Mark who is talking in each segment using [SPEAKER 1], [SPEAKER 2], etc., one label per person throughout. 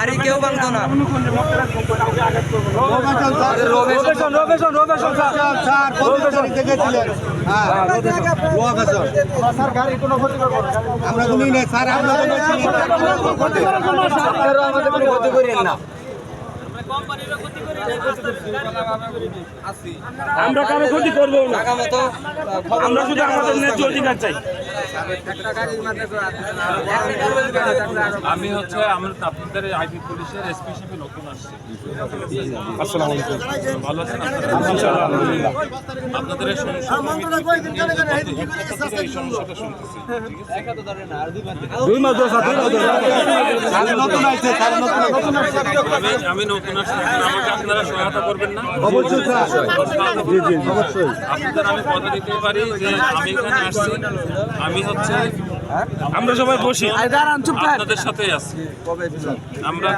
[SPEAKER 1] রোবেশন কেউ
[SPEAKER 2] রোবেশন না। আমরা কোনো নেই স্যার আমরা
[SPEAKER 1] আপনারাও আমাদের কোনো ক্ষতি করেন না।
[SPEAKER 3] আমরা কারও ক্ষতি করব না।
[SPEAKER 1] টাকা মতো
[SPEAKER 3] আমরা শুধু আমাদের ন্যায্য অধিকার চাই।
[SPEAKER 4] আমি হচ্ছে আমরা আপনাদের আইপি পুলিশের এসপি হিসেবে নতুন আসছি।
[SPEAKER 3] আসসালামু আলাইকুম।
[SPEAKER 4] ভালো আছেন আপনারা? আপনাদের এই সমস্যাটা শুনতেছি।
[SPEAKER 3] দুই মাস দশ দুই মাস
[SPEAKER 2] নতুন আছে
[SPEAKER 4] আমি নতুন আসছি। এখন আমাকে আপনারা সহায়তা করবেন না?
[SPEAKER 2] অবশ্যই জি জি অবশ্যই
[SPEAKER 4] আপনাদের আমি কথা দিতে পারি যে আমি এখানে আসছি। আমি হচ্ছে
[SPEAKER 3] আমরা সবাই বসি।
[SPEAKER 4] আপনাদের সাথেই আছি। আমরা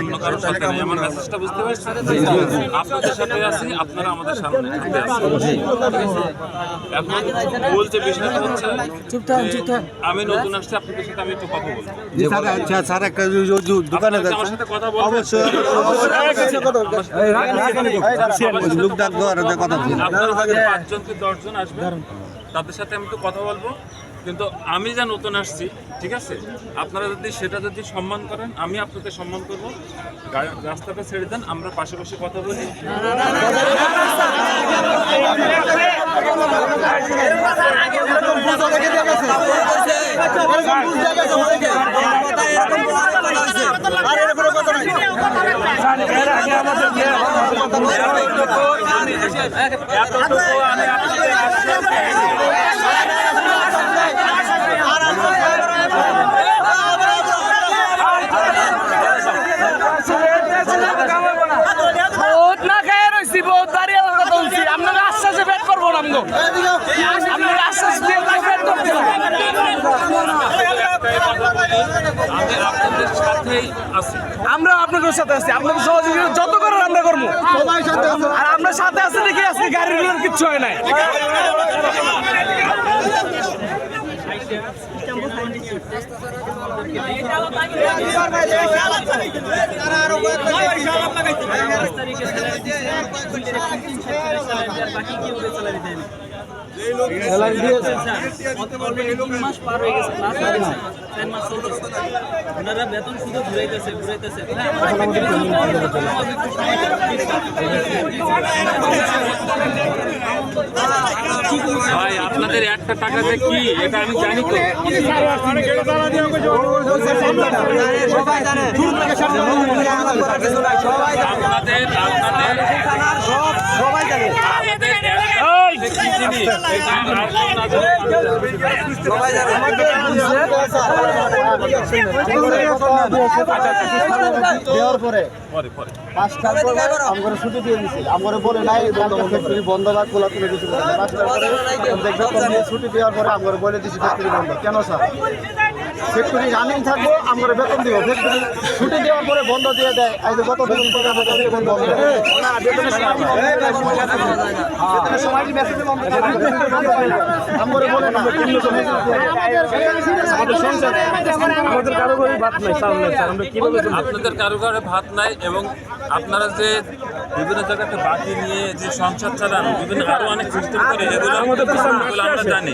[SPEAKER 4] অন্য কারোর সাথে নেই? আমার মেসেজটা বুঝতে পারছেন? আপনাদের সাথে আছি আপনারা আমাদের সামনে ঠিক আছে? এখন যে বিষয়টা হচ্ছে আমি নতুন আসছি আপনাদের সাথে আমি একটু কথা বলব।
[SPEAKER 2] স্যার আচ্ছা একটা দোকানে
[SPEAKER 4] আমার সাথে কথা
[SPEAKER 2] অবশ্যই লোক ডাকবো আর কথা বলব
[SPEAKER 4] আপনারা পাঁচজন কি দশজন আসবেন? তাদের সাথে আমি একটু কথা বলব। কিন্তু আমি যা নতুন আসছি ঠিক আছে আপনারা যদি সেটা যদি সম্মান করেন আমি আপনাদের সম্মান করব রাস্তাটা ছেড়ে দেন আমরা পাশাপাশি কথা বলি আমি আপনাদের আশ্বাস
[SPEAKER 5] বহুত না খেয়ে রয়েছি বহুত দাঁড়িয়ে কথা বলছি আপনারা আশ্বাসে বেট করব না আমগো আপনারা আশ্বাস দিয়ে করতে আমরা আপনাদের সাথে আছি আপনাদের সহযোগিতা যত করার রান্না করব। আর আমরা সাথে আছি দেখে আজকে গাড়িগুলোর কিচ্ছু হয় নাই।
[SPEAKER 6] বাকি কি হবে চলে দিতে ওনারা বেতন শুধু ঘুরাইতেছে ঘুরাইতেছে
[SPEAKER 4] ভাই আপনাদের একটা টাকাতে কি এটা আমি জানি তো আপনাদের আপনাদের আপনাদের কি জিনিস এটা আর কেউ না জানে।
[SPEAKER 2] দেওয়ার পরে পাঁচটার পরে আমরা ছুটি দিয়ে দিছি আমরা বলে নাই ফ্যাক্টরি বন্ধ বা খোলা বলে নাই। পাঁচটার পরে দেখবে ছুটি দেওয়ার পরে আমার বলে দিছি বন্ধ কেন স্যার ফ্যাক্টরি রানিং থাকব, আমরা বেতন দিব। ফ্যাক্টরি ছুটি দেওয়ার পরে বন্ধ দিয়ে দেয়। আজ কত বেতন বন্ধ
[SPEAKER 3] ঘরে?
[SPEAKER 4] আপনাদের কারও কারও ভাত নাই এবং আপনারা যে বিভিন্ন জায়গাতে বাকি নিয়ে যে সংসার চালান বিভিন্ন আরও অনেক সিস্টেম করে এগুলো আমরা জানি।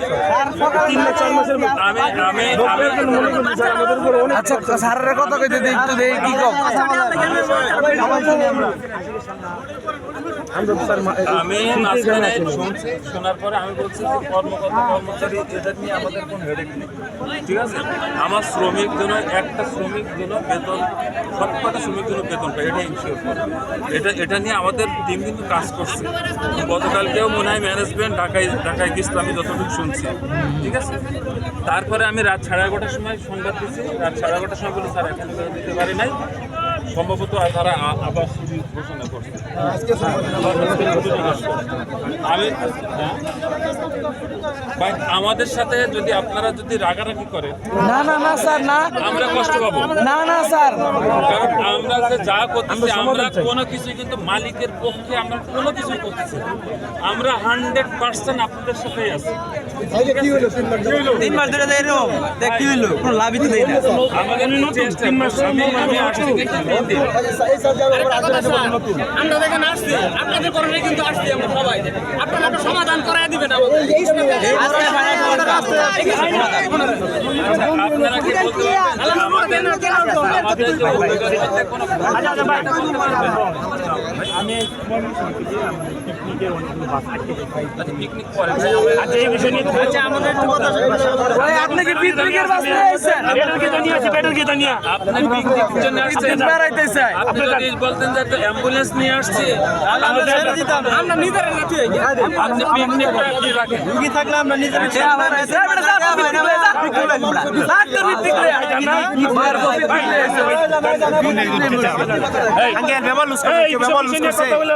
[SPEAKER 3] তিন চার মাসের মধ্যে
[SPEAKER 4] আমি আমি আমি
[SPEAKER 3] আপনারা করুন স্যার আমাদের উপর অনেক
[SPEAKER 5] আচ্ছা স্যারের কথা কইতে দেই একটু দেই কি কম
[SPEAKER 4] আমি মাঝখানে শুনছি শোনার পরে আমি বলছি যে কর্মকর্তা কর্মচারী এদের নিয়ে আমাদের কোনো হেডেক নেই। ঠিক আছে? আমার শ্রমিক জন্য একটা শ্রমিক জন্য বেতন সবকটা শ্রমিক জন্য বেতন পায় এটা ইনশিওর এটা এটা নিয়ে আমাদের টিম কিন্তু কাজ করছে। গতকালকেও মনে হয় ম্যানেজমেন্ট ঢাকায় ঢাকায় গেছিল আমি যতটুকু শুনছি। ঠিক আছে? তারপরে আমি রাত সাড়ে এগারোটার সময় সংবাদ দিচ্ছি রাত সাড়ে এগারোটার সময় বলি স্যার, এখন দিতে পারি নাই। সম্ভবত তারা আবার ঘোষণা করছে। আমি হ্যাঁ? ভাই, আমাদের সাথে যদি আপনারা যদি রাগারাগি করেন
[SPEAKER 5] না না না স্যার না।
[SPEAKER 4] আমরা কষ্ট পাবো।
[SPEAKER 5] না না স্যার।
[SPEAKER 4] কারণ আমরা যে যা করতেছি আমরা কোনো কিছু কিন্তু মালিকের পক্ষে আমরা কোনো কিছু করতেছি আমরা হান্ড্রেড পার্সেন্ট আপনাদের সাথেই আছি।
[SPEAKER 1] তিন মাস ধরে? দেয় এরকম। দেখ কি হইল? কোনো লাভই তো দেয় না।
[SPEAKER 4] আমাদের আমি আমি আসছি।
[SPEAKER 6] আমরা দেখেন আসছি। আপনাদের কারণে কিন্তু আসছি আমরা সবাই। আপনারা সমাধান করাই দিবেন আমাদের।
[SPEAKER 1] আজকে ফাইনাল করতে
[SPEAKER 4] আপনারা কি বলতে পারবেন আমাদের আমাদের যে অভিজ্ঞতার সাথে কোনো
[SPEAKER 3] আমি এই কর্মসূচি যে আমাদের পিকনিকের অনেকগুলো বাস আটকে গেছে।
[SPEAKER 4] পিকনিক করে
[SPEAKER 3] আচ্ছা এই বিষয় নিয়ে আচ্ছা আমাদের
[SPEAKER 5] ভাই আপনি কি পিকনিকের বাসে আইছেন
[SPEAKER 3] পেট্রোল গীতা নিয়ে আছে পেট্রোল গীতা নিয়ে
[SPEAKER 4] আপনি পিকনিকের জন্য আসছেন
[SPEAKER 5] বেড়াইতে চাই
[SPEAKER 4] আপনি যদি বলতেন যে একটা অ্যাম্বুলেন্স নিয়ে আসছে
[SPEAKER 5] আমরা নিজেরা নাকি
[SPEAKER 4] আপনি পিকনিকটা কি রাখেন
[SPEAKER 1] রুগী থাকলে আমরা নিজের
[SPEAKER 3] আঙ্কেল ব্যবহার লুজ করছে কেউ ব্যবহার লুজ করছে ওরা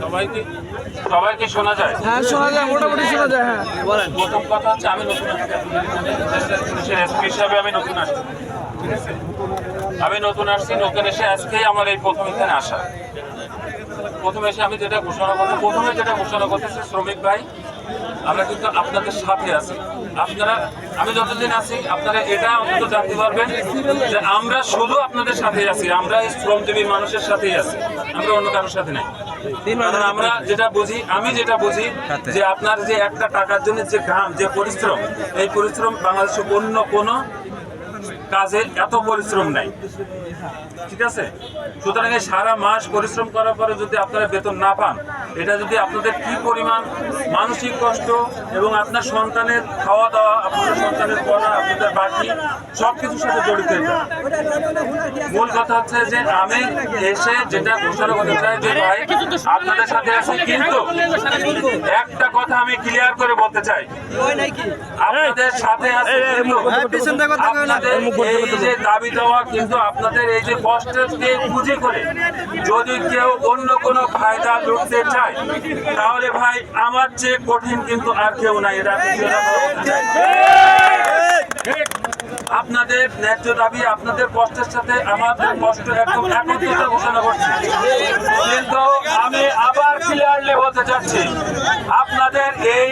[SPEAKER 4] সবাইকে সবাইকে শোনা যায়?
[SPEAKER 5] হ্যাঁ শোনা যায় মোটামুটি শোনা যায় হ্যাঁ। বলেন।
[SPEAKER 4] প্রথম কথা হচ্ছে আমি নতুন এসপি হিসাবে আমি নতুন আসছি ঠিক আছে? আমি নতুন আসছি নতুন এসে আজকেই আমার এই প্রথম এখানে আসা। প্রথমে এসে আমি যেটা ঘোষণা করতে প্রথমে যেটা ঘোষণা করতেছি শ্রমিক ভাই আমরা কিন্তু আপনাদের সাথে আছি। আপনারা, আমি যতদিন আছি, আপনারা এটা অন্তত জানতে পারবেন যে আমরা শুধু আপনাদের সাথে আছি, আমরা এই শ্রমজীবী মানুষের সাথেই আছি। আমরা অন্য কারোর সাথে নাই। আমরা যেটা বুঝি, আমি যেটা বুঝি যে আপনার যে একটা টাকার জন্য যে ঘাম, যে পরিশ্রম, এই পরিশ্রম বাংলাদেশে অন্য কোনো কাজে এত পরিশ্রম নাই। ঠিক আছে? সুতরাং এই সারা মাস পরিশ্রম করার পরে যদি আপনারা বেতন না পান, এটা যদি আপনাদের কি পরিমাণ মানসিক কষ্ট এবং আপনার সন্তানের খাওয়া দাওয়া আপনাদের সন্তানের পড়া আপনাদের বাকি সব কিছুর সাথে জড়িত এটা। মূল কথা হচ্ছে যে আমি এসে যেটা ঘোষণা করতে চাই যে ভাই আপনাদের সাথে আছি কিন্তু একটা কথা আমি ক্লিয়ার করে বলতে চাই। আপনাদের সাথে আছে এই যে দাবি দেওয়া কিন্তু আপনাদের এই যে কষ্টকে পুঁজি করে যদি কেউ অন্য কোনো ফায়দা লুটতে চায় তাহলে ভাই আমার চেয়ে কঠিন কিন্তু আর কেউ নাই। এটা আপনাদের ন্যায্য দাবি, আপনাদের কষ্টের সাথে আমাদের কষ্ট একদম একত্রিত ঘোষণা করছি। কিন্তু আমি আবার ক্লিয়ারলি বলতে চাচ্ছি, আপনাদের এই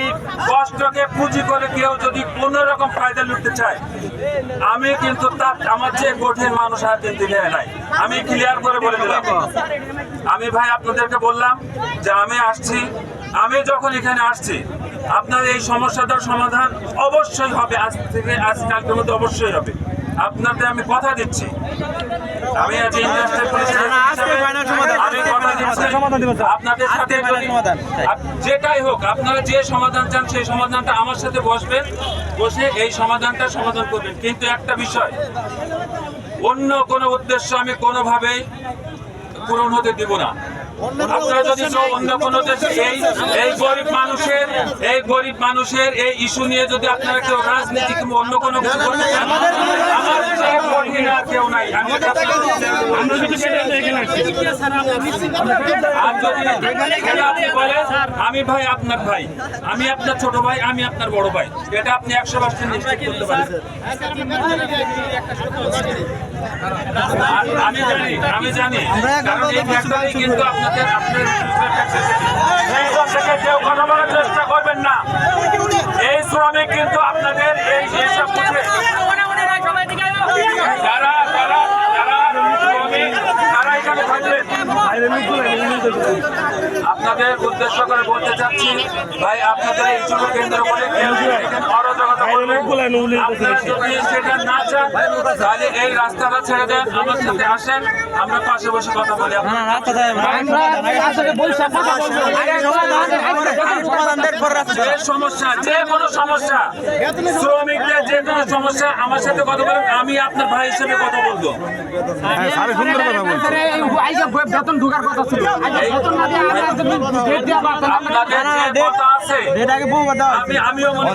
[SPEAKER 4] কষ্টকে পুঁজি করে কেউ যদি কোনো রকম ফায়দা লুটতে চায়, আমি কিন্তু তার, আমার চেয়ে কঠিন মানুষ আর কিন্তু এখানে নাই। আমি ক্লিয়ার করে বলে দিলাম। আমি ভাই আপনাদেরকে বললাম যে আমি আসছি আমি যখন এখানে আসছি আপনার এই সমস্যাটার সমাধান অবশ্যই হবে। আজ থেকে আজ কালকের মধ্যে অবশ্যই হবে। আপনাদের আমি কথা দিচ্ছি। আমি আজ কথা দিচ্ছি। আপনাদের সাথে যেটাই হোক আপনারা যে সমাধান চান সেই সমাধানটা আমার সাথে বসবেন। বসে এই সমাধানটা সমাধান করবেন। কিন্তু একটা বিষয় অন্য কোনো উদ্দেশ্য আমি কোনোভাবেই পূরণ হতে দিব না। আপনারা যদি চাও অন্য কোনো দেশে এই এই গরিব মানুষের এই গরিব মানুষের এই ইস্যু নিয়ে যদি আপনারা কেউ রাজনীতি কিংবা অন্য কোনো কিছু করতে চান আমার চেয়ে কঠিন আর কেউ নাই। আমি ভাই আপনার ভাই আমি আপনার ছোট ভাই আমি আপনার বড় ভাই। এটা আপনি একশো পার্সেন্ট নিশ্চিত করতে পারেন। আমি জানি আমি জানি। কারণ এই ফ্যাক্টরি কিন্তু আপনাদের আপনাদের থেকে কেউ কথা বলার চেষ্টা করবেন না। এই শ্রমিক কিন্তু আপনাদের এই এইসব বুঝে যারা যারা যারা শ্রমিক তারা এখানে থাকবেন আপনাদের উদ্দেশ্য করে বলতে চাচ্ছি ভাই আপনাদের এই যুব কেন্দ্র করে কেউ অরাজকতা আপনারা যদি সেটা না চান তাহলে এই রাস্তাটা ছেড়ে দেন আমার সাথে আসেন আমরা পাশে বসে কথা বলি। যে সমস্যা যে কোনো সমস্যা শ্রমিকদের যে কোনো সমস্যা আমার সাথে কথা বলেন আমি আপনার ভাই হিসেবে কথা বলব।
[SPEAKER 5] বেতন ঢোকার কথা ছিল। বেতন আমরা ডেট দেওয়া
[SPEAKER 4] আপনাদের যে কথা আছে। আমি আমিও মনে